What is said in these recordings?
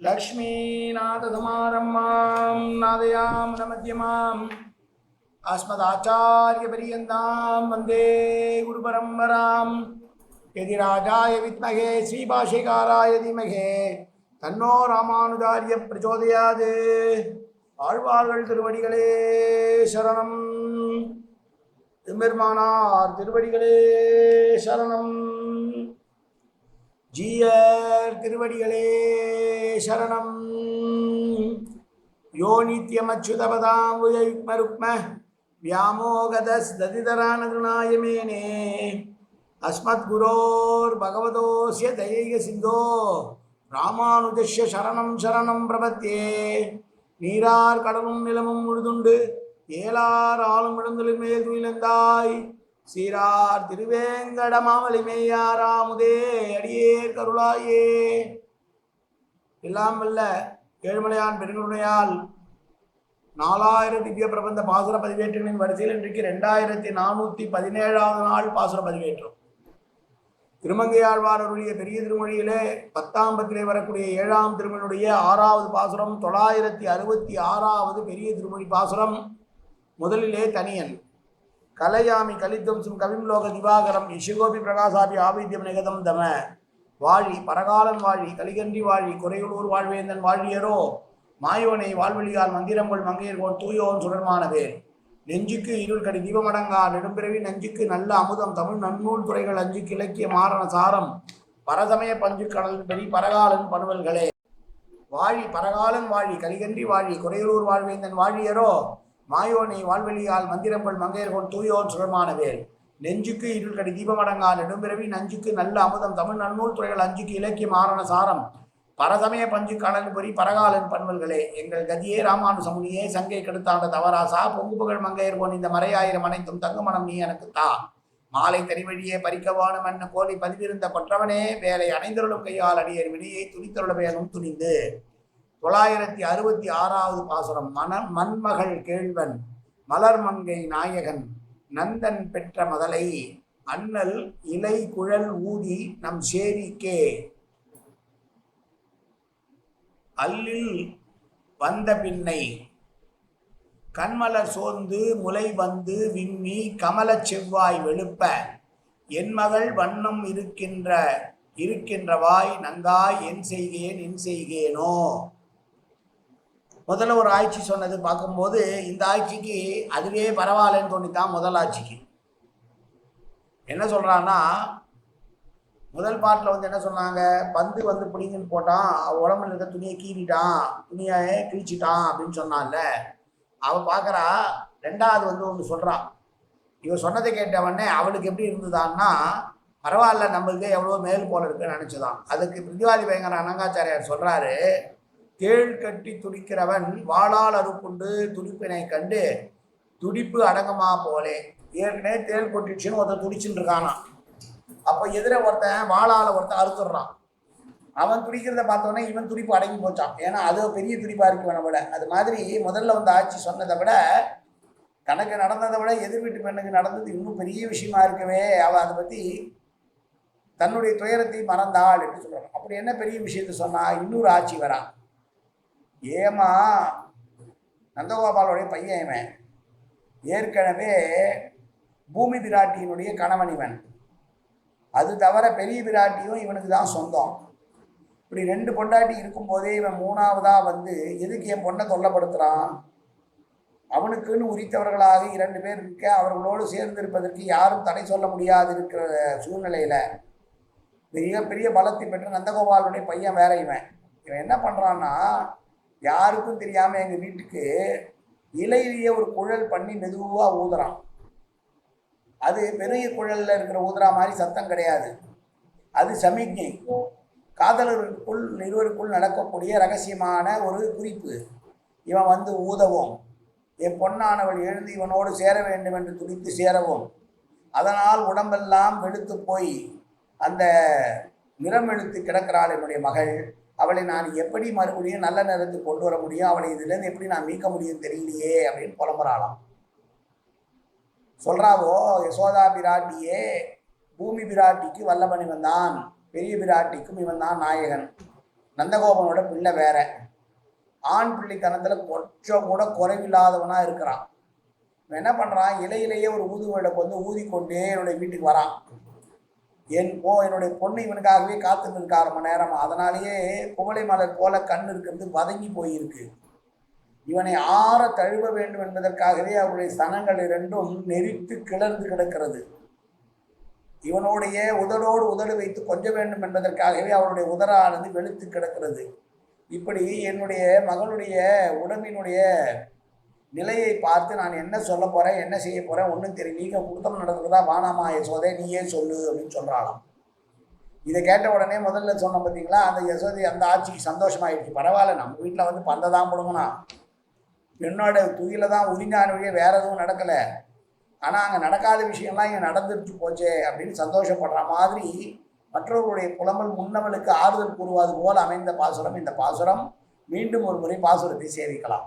लक्ष्मीनाथसमारम्भां नादयां नमध्यमाम् अस्मदाचार्यपर्यन्तां वन्दे गुरुपरम्परां यदि राजाय विद्महे श्रीभाष्यकाराय धीमहे தன்னோ ராமானுஜாரிய பிரச்சோதயாது ஆழ்வார்கள் திருவடிகளே சரணம் எம்பெருமானார் திருவடிகளே சரணம் ஜீயர் திருவடிகளே சரணம் யோ நித்யமச்சுதபதாம்புஜயுக்மருக்ம व्यामोगदस्दतितरानगृणायमेने अस्मद्गुरोर्भगवतोऽस्य दयैक सिन्धो ராமானுஜஸ்ய சரணம் சரணம் பிரபத்தியே நீரார் கடலும் நிலமும் முழுதுண்டு ஏலார் ஆளும் இடங்களில் மேல் துயிலந்தாய் சீரார் திருவேங்கட அடியே கருளாயே. எல்லாம் வல்ல ஏழுமலையான் பெருங்குடையால் நாலாயிரம் திவ்ய பிரபந்த பாசுர பதிவேற்றங்களின் வரிசையில் இன்றைக்கு ரெண்டாயிரத்தி நானூற்றி பதினேழாவது நாள் பாசுர பதிவேற்றம். திருமங்கையாழ்வாரருடைய பெரிய திருமொழியிலே பத்தாம் பத்திலே வரக்கூடிய ஏழாம் திருமணியுடைய ஆறாவது பாசுரம் தொள்ளாயிரத்தி அறுபத்தி ஆறாவது பெரிய திருமொழி பாசுரம் முதலிலே தனியன். கலையாமி கலித்வம்சம் கவிம்லோக திவாகரம் இஷிகோபி பிரகாசாபி ஆபித்யம் நிகதம் தம. வாழி பரகாலன் வாழி கலிகன்றி வாழி குறையுளூர் வாழ்வேந்தன் வாழியரோ. மாயோனை வாழ்வழியால் மந்திரங்கள் மங்கையர்கோன் தூயோன் சுடர்மானவேல் நெஞ்சுக்கு இருள் கடி தீபமடங்கா நெடும்பிறவி நெஞ்சுக்கு நல்ல அமுதம் தமிழ் நன்னூல் துறைகள் அஞ்சுக்கு இலக்கிய மாறன சாரம். பரசமய பஞ்சு கடல் பெரி பரகாலன் பணுவல்களே வாழி பரகாலன் வாழி கலிகன்றி வாழி குறையூர் வாழ்வேந்தன் வாழியரோ. மாயோனை வால்வெளியால் மந்திரங்கள் மங்கையர்கோன் தூயோன் சுடர்மானவேல் நெஞ்சுக்கு இருள்கடி தீபமடங்கால் தீபமடங்கா நெடும்பிறவி நஞ்சுக்கு நல்ல அமுதம். தமிழ் நன்னூல் துறைகள் அஞ்சுக்கு இலக்கிய மாரண சாரம். பரசமய பஞ்சு கடல் பொறி பரகாலன் பண்பல்களே. எங்கள் கதியே ராமானுசமுனியே சங்கை கெடுத்தாண்ட தவராசா. பொங்கு புகழ் மங்கையர் போன் இந்த மறையாயிரம் அனைத்தும் தங்குமணம் நீ எனக்கு தா. மாலை தனிவழியே பறிக்கவான மண்ண கோலி பதிவிருந்த பற்றவனே வேலை அணைந்தருளும் கையால் அடியர் வினையை துணித்தருள வேணும் துணிந்து. தொள்ளாயிரத்தி அறுபத்தி ஆறாவது பாசுரம் மன மண்மகள் கேழ்வன் மலர்மங்கை நாயகன் நந்தன் பெற்ற மதலை அண்ணல் இலை குழல் ஊதி நம் சேரிக்கே. அல்லில் வந்த பின்னை கண்மலர் சோர்ந்து முலை வந்து விம்மி கமலச் செவ்வாய் வெளுப்ப என் மகள் வண்ணம் இருக்கின்ற இருக்கின்றவாய் நந்தாய் என் செய்கேன் என் செய்கேனோ. முதல்ல ஒரு ஆட்சி சொன்னது பார்க்கும்போது இந்த ஆட்சிக்கு அதுவே பரவாயில்லன்னு தோணித்தான் முதல் ஆட்சிக்கு. என்ன சொல்கிறான்னா முதல் பாட்டில் வந்து என்ன சொன்னாங்க? பந்து வந்து பிடிங்கன்னு போட்டான். அவள் உடம்புல இருக்க துணியை கீறிட்டான். துணியை கிழிச்சிட்டான் அப்படின்னு சொன்னான்ல. அவள் பார்க்குறா ரெண்டாவது வந்து ஒன்று சொல்கிறான் இவன் சொன்னதை கேட்டவொடனே அவளுக்கு எப்படி இருந்ததான்னா பரவாயில்ல நம்மளுக்கே எவ்வளோ மேல் போல இருக்குன்னு நினச்சதான் அதுக்கு பிரதிவாதி பயங்கர அனங்காச்சாரியார் சொல்கிறாரு தேள் கட்டி துடிக்கிறவன் வாளால் அறுப்புண்டு துடிப்பினை கண்டு துடிப்பு அடங்குமா போலே. ஏற்கனவே தேள் கொட்டிடுச்சுன்னு ஒருத்தன் துடிச்சுட்டு இருக்கானா? அப்போ எதிர ஒருத்தன் வாளால் ஒருத்தன் அறுத்துடுறான். அவன் துடிக்கிறத பார்த்தோன்னே இவன் துடிப்பு அடங்கி போச்சான் ஏன்னா அது பெரிய துடிப்பாக இருக்கு இவனை விட அது மாதிரி முதல்ல வந்து ஆட்சி சொன்னதை விட தனக்கு நடந்ததை விட எதிர் வீட்டு பெண்ணுக்கு நடந்தது இன்னும் பெரிய விஷயமா இருக்கவே அவள் அதை பற்றி தன்னுடைய துயரத்தை மறந்தாள் என்று சொல்கிறான் அப்படி என்ன பெரிய விஷயத்த சொன்னா இன்னொரு ஆட்சி வரான் ஏமா நந்தகோபாலோடைய பையன் இவன். ஏற்கனவே பூமி பிராட்டியினுடைய கணவன் இவன். அது தவிர பெரிய பிராட்டியும் இவனுக்கு தான் சொந்தம். இப்படி ரெண்டு பொண்டாட்டி இருக்கும்போதே இவன் மூணாவதாக வந்து எதுக்கு என் பொண்ணை தொல்லப்படுத்துகிறான் அவனுக்குன்னு உரித்தவர்களாக இரண்டு பேர் இருக்க அவர்களோடு சேர்ந்து இருப்பதற்கு யாரும் தடை சொல்ல முடியாது இருக்கிற சூழ்நிலையில் மிக பெரிய பலத்தை பெற்ற நந்தகோபாலுடைய பையன் வேற இவன். இவன் என்ன பண்ணுறான்னா யாருக்கும் தெரியாமல் எங்கள் வீட்டுக்கு இலையிலேயே ஒரு குழல் பண்ணி மெதுவாக ஊதுறான். அது பெரிய குழல்ல இருக்கிற ஊதுறா மாதிரி சத்தம் கிடையாது. அது சமிக்ஞை. காதலருக்குள் இருவருக்குள் நடக்கக்கூடிய ரகசியமான ஒரு குறிப்பு. இவன் வந்து ஊதவும். என் பொன்னானவள் எழுந்து இவனோடு சேர வேண்டும் என்று துடித்து சேரவும். அதனால் உடம்பெல்லாம் வெளுத்து போய் அந்த நிறம் எடுத்து கிடக்கிறாள் என்னுடைய மகள். அவளை நான் எப்படி மறுபடியும் நல்ல நேரத்துக்கு கொண்டு வர முடியும்? அவளை இதுலேருந்து எப்படி நான் மீட்க முடியும் தெரியலையே அப்படின்னு புலம்புறாளாம். சொல்றாவோ யசோதா பிராட்டியே பூமி பிராட்டிக்கு வல்லவன் இவன் தான் பெரிய பிராட்டிக்கும் இவன் தான் நாயகன். நந்தகோபனோட பிள்ளை வேற. ஆண் பிள்ளைத்தனத்தில் கொஞ்சம் கூட குறைவில்லாதவனாக இருக்கிறான். இவன் என்ன பண்ணுறான் இலையிலேயே ஒரு ஊதுவடை வந்து ஊதிக்கொண்டே என்னுடைய வீட்டுக்கு வரான். என் போ என்னுடைய பொண்ணு இவனுக்காகவே காத்துட்டு இருக்கா மணி நேரம். அதனாலேயே குவளை மலர் போல கண் இருக்கிறது வதங்கி போயிருக்கு. இவனை ஆற தழுவ வேண்டும் என்பதற்காகவே அவருடைய சனங்கள் இரண்டும் நெறித்து கிளர்ந்து கிடக்கிறது. இவனுடைய உதடோடு உதடு வைத்து கொஞ்ச வேண்டும் என்பதற்காகவே அவருடைய உதரானது வெளுத்து கிடக்கிறது. இப்படி என்னுடைய மகளுடைய உடம்பினுடைய நிலையை பார்த்து நான் என்ன சொல்ல போகிறேன் என்ன செய்ய போகிறேன் ஒன்றும் தெரியும் நீங்கள் குடுத்தம் நடக்கிறதா வானாமா யசோதை நீயே சொல்லு அப்படின்னு சொல்கிறாளாம் இதை கேட்ட உடனே முதல்ல சொன்ன பார்த்தீங்களா அந்த யசோதை அந்த ஆட்சிக்கு சந்தோஷமாயிடுச்சு. பரவாயில்ல நம்ம வீட்டில் வந்து பந்தை தான் போடுங்கண்ணா. பெண்ணோட துயில தான் உரிஞ்சான வழியே வேற எதுவும் நடக்கலை. ஆனால் அங்கே நடக்காத விஷயம்லாம் இங்கே நடந்துருச்சு போச்சே அப்படின்னு சந்தோஷப்படுற மாதிரி மற்றவர்களுடைய புலம்பல் முன்னவளுக்கு ஆறுதல் கூறுவது போல் அமைந்த பாசுரம். இந்த பாசுரம் மீண்டும் ஒரு முறை பாசுரத்தை சேவிக்கலாம்.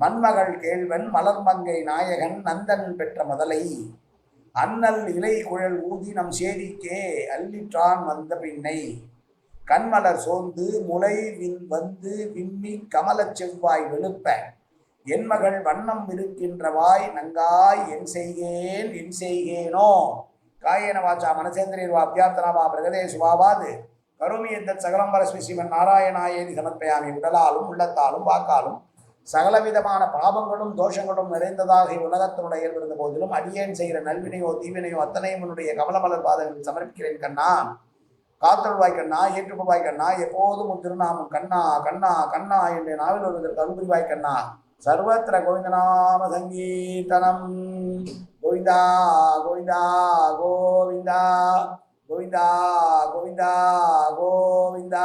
மண்மகள் கேள்வன் மலர்மங்கை நாயகன் நந்தன் பெற்ற முதலை. அண்ணல் இலை குழல் ஊதி நம் சேரிக்கே அள்ளிற்றான் வந்த பின்னை கண்மலர் சோர்ந்து முளை வின் வந்து விம்மி கமலச் செவ்வாய் வெளுப்ப. என் மகள் வண்ணம் இருக்கின்றவாய் நங்காய் என் செய்கேன் என் செய்கேனோ. காயன வாச்சா மனசேந்திரியர் வா அபியார்த்தனா வா பிரகதே கருமி எந்த சகலம்பர பரஸ்மி சிவன் நாராயணாயேதி சமர்ப்பயாமி உடலாலும் உள்ளத்தாலும் வாக்காலும் சகலவிதமான பாபங்களும் தோஷங்களும் நிறைந்ததாக உலகத்தினுடைய இருந்த போதிலும் அடியேன் செய்கிற நல்வினையோ தீவினையோ அத்தனையும் என்னுடைய கமலமலர் பாதங்களில் சமர்ப்பிக்கிறேன் கண்ணா. காத்தருள்வாய் கண்ணா ஏற்றுக்கொள்வாய் கண்ணா. எப்போதும் உன் திருநாமம் கண்ணா கண்ணா கண்ணா என்று நாவில் வருவதற்கு அன்புரிவாய் கண்ணா. சர்வத்திர கோவிந்தநாம சங்கீர்த்தனம். கோவிந்தா கோவிந்தா கோவிந்தா. கோவிந்தா கோவிந்தா கோவிந்தா.